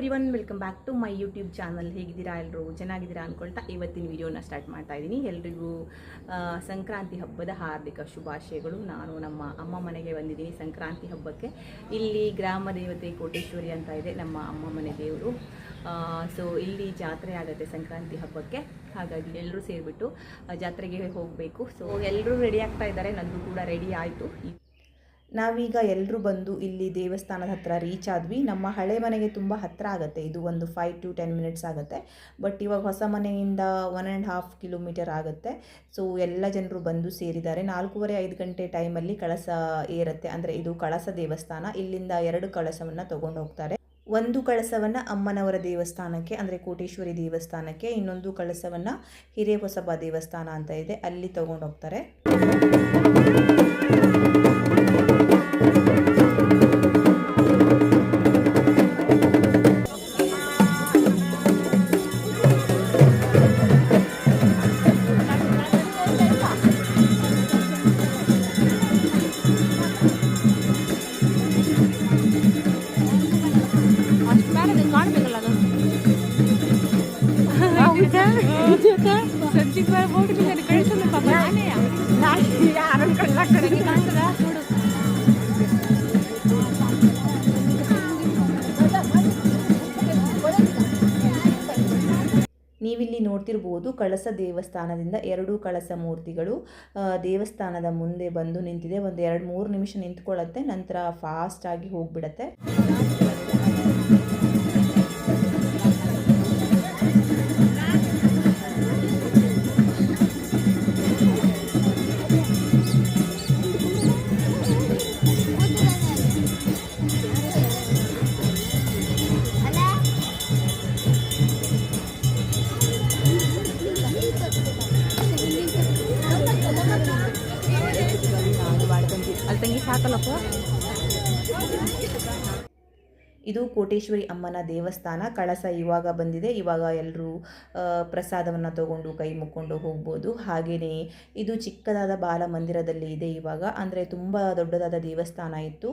Everyone welcome back to my YouTube channel. ಹೇಗಿದ್ದೀರಾ ಎಲ್ಲರೂ ಚೆನ್ನಾಗಿದ್ದೀರಾ ಅಂದ್ಕೊಳ್ತಾ ಇವತ್ತಿನ ವಿಡಿಯೋನ ಸ್ಟಾರ್ಟ್ ಮಾಡ್ತಾ ಇದ್ದೀನಿ. ಎಲ್ರಿಗೂ ಸಂಕ್ರಾಂತಿ ಹಬ್ಬದ ಹಾರ್ದಿಕ ಶುಭಾಶಯಗಳು. ನಾನು ನಮ್ಮ ಅಮ್ಮ ಮನೆಗೆ ಬಂದಿದ್ದೀನಿ ಸಂಕ್ರಾಂತಿ ಹಬ್ಬಕ್ಕೆ. ಇಲ್ಲಿ ಗ್ರಾಮ ದೇವತೆ ಕೋಟೇಶ್ವರಿ ಅಂತ ಇದೆ ನಮ್ಮ ಅಮ್ಮ ಮನೆ ದೇವರು. ಸೊ ಇಲ್ಲಿ ಜಾತ್ರೆ ಆಗುತ್ತೆ ಸಂಕ್ರಾಂತಿ ಹಬ್ಬಕ್ಕೆ. ಹಾಗಾಗಿ ಎಲ್ಲರೂ ಸೇರಿಬಿಟ್ಟು ಜಾತ್ರೆಗೆ ಹೋಗಬೇಕು. ಸೊ ಎಲ್ಲರೂ ರೆಡಿ ಆಗ್ತಾ ಇದ್ದಾರೆ. ನಂದು ಕೂಡ ರೆಡಿ ಆಯಿತು. ನಾವೀಗ ಎಲ್ಲರೂ ಬಂದು ಇಲ್ಲಿ ದೇವಸ್ಥಾನದ ಹತ್ರ ರೀಚ್ ಆದ್ವಿ. ನಮ್ಮ ಹಳೆ ಮನೆಗೆ ತುಂಬ ಹತ್ತಿರ ಆಗುತ್ತೆ. ಇದು ಒಂದು ಫೈವ್ ಟು ಟೆನ್ ಮಿನಿಟ್ಸ್ ಆಗುತ್ತೆ. ಬಟ್ ಇವಾಗ ಹೊಸ ಮನೆಯಿಂದ ಒನ್ ಆ್ಯಂಡ್ ಹಾಫ್ ಕಿಲೋಮೀಟರ್ ಆಗುತ್ತೆ. ಸೊ ಎಲ್ಲ ಜನರು ಬಂದು ಸೇರಿದ್ದಾರೆ. ನಾಲ್ಕೂವರೆ ಐದು ಗಂಟೆ ಟೈಮಲ್ಲಿ ಕಳಸ ಏರುತ್ತೆ. ಅಂದರೆ ಇದು ಕಳಸ ದೇವಸ್ಥಾನ. ಇಲ್ಲಿಂದ ಎರಡು ಕಳಸವನ್ನು ತೊಗೊಂಡು ಹೋಗ್ತಾರೆ. ಒಂದು ಕಳಸವನ್ನು ಅಮ್ಮನವರ ದೇವಸ್ಥಾನಕ್ಕೆ, ಅಂದರೆ ಕೋಟೇಶ್ವರಿ ದೇವಸ್ಥಾನಕ್ಕೆ, ಇನ್ನೊಂದು ಕಳಸವನ್ನು ಹಿರೇಹೊಸಬ ದೇವಸ್ಥಾನ ಅಂತ ಇದೆ. ಅಲ್ಲಿ ತಗೊಂಡು ನೀವಿಲ್ಲಿ ನೋಡ್ತಿರ್ಬೋದು ಕಳಸ ದೇವಸ್ಥಾನದಿಂದ ಎರಡು ಕಳಸ ಮೂರ್ತಿಗಳು ದೇವಸ್ಥಾನದ ಮುಂದೆ ಬಂದು ನಿಂತಿದೆ. ಒಂದು ಎರಡು ಮೂರು ನಿಮಿಷ ನಿಂತ್ಕೊಳ್ಳುತ್ತೆ ನಂತರ ಫಾಸ್ಟಾಗಿ ಹೋಗ್ಬಿಡತ್ತೆ. ಸಾಕಲ್ಲಪ್ಪ? ಇದು ಕೋಟೇಶ್ವರಿ ಅಮ್ಮನ ದೇವಸ್ಥಾನ. ಕಳಸ ಇವಾಗ ಬಂದಿದೆ. ಇವಾಗ ಎಲ್ಲರೂ ಪ್ರಸಾದವನ್ನು ತಗೊಂಡು, ಕೈ ಮುಕ್ಕೊಂಡು ಹೋಗ್ಬೋದು. ಹಾಗೆಯೇ ಇದು ಚಿಕ್ಕದಾದ ಬಾಲ ಮಂದಿರದಲ್ಲಿ ಇದೆ ಇವಾಗ. ಅಂದರೆ ತುಂಬ ದೊಡ್ಡದಾದ ದೇವಸ್ಥಾನ ಇತ್ತು.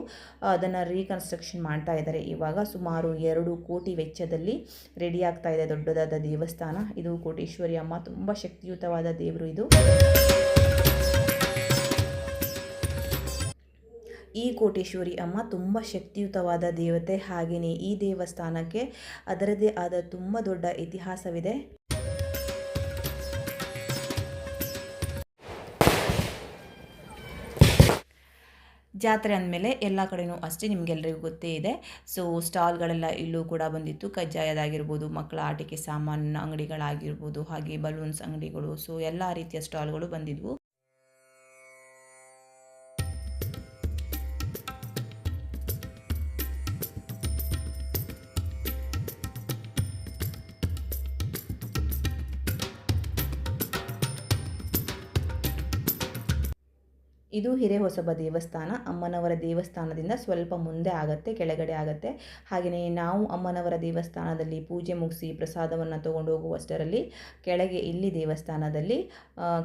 ಅದನ್ನು ರೀಕನ್ಸ್ಟ್ರಕ್ಷನ್ ಮಾಡ್ತಾ ಇದ್ದಾರೆ ಇವಾಗ. ಸುಮಾರು ಎರಡು ಕೋಟಿ ವೆಚ್ಚದಲ್ಲಿ ರೆಡಿ ಆಗ್ತಾ ಇದೆ ದೊಡ್ಡದಾದ ದೇವಸ್ಥಾನ. ಇದು ಕೋಟೇಶ್ವರಿ ಅಮ್ಮ. ತುಂಬ ಶಕ್ತಿಯುತವಾದ ದೇವರು ಇದು. ಈ ಕೋಟೇಶ್ವರಿ ಅಮ್ಮ ತುಂಬ ಶಕ್ತಿಯುತವಾದ ದೇವತೆ. ಹಾಗೆಯೇ ಈ ದೇವಸ್ಥಾನಕ್ಕೆ ಅದರದೇ ಆದ ತುಂಬ ದೊಡ್ಡ ಇತಿಹಾಸವಿದೆ. ಜಾತ್ರೆ ಅಂದಮೇಲೆ ಎಲ್ಲ ಕಡೆಯೂ ಅಷ್ಟೇ ನಿಮಗೆಲ್ಲರಿಗೂ ಗೊತ್ತೇ ಇದೆ. ಸೊ ಸ್ಟಾಲ್ಗಳೆಲ್ಲ ಇಲ್ಲೂ ಕೂಡ ಬಂದಿತ್ತು. ಕಜ್ಜಾಯದಾಗಿರ್ಬೋದು, ಮಕ್ಕಳ ಆಟಿಕೆ ಸಾಮಾನು ಅಂಗಡಿಗಳಾಗಿರ್ಬೋದು, ಹಾಗೆ ಬಲೂನ್ಸ್ ಅಂಗಡಿಗಳು. ಸೊ ಎಲ್ಲ ರೀತಿಯ ಸ್ಟಾಲ್ಗಳು ಬಂದಿದ್ವು. ಇದು ಹಿರೇಹೊಸಬ ದೇವಸ್ಥಾನ. ಅಮ್ಮನವರ ದೇವಸ್ಥಾನದಿಂದ ಸ್ವಲ್ಪ ಮುಂದೆ ಆಗುತ್ತೆ, ಕೆಳಗಡೆ ಆಗತ್ತೆ. ಹಾಗೆಯೇ ನಾವು ಅಮ್ಮನವರ ದೇವಸ್ಥಾನದಲ್ಲಿ ಪೂಜೆ ಮುಗಿಸಿ ಪ್ರಸಾದವನ್ನು ತಗೊಂಡು ಹೋಗುವಷ್ಟರಲ್ಲಿ ಕೆಳಗೆ ಇಲ್ಲಿ ದೇವಸ್ಥಾನದಲ್ಲಿ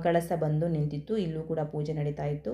ಕಳಸ ಬಂದು ನಿಂತಿತ್ತು. ಇಲ್ಲೂ ಕೂಡ ಪೂಜೆ ನಡೀತಾ ಇತ್ತು.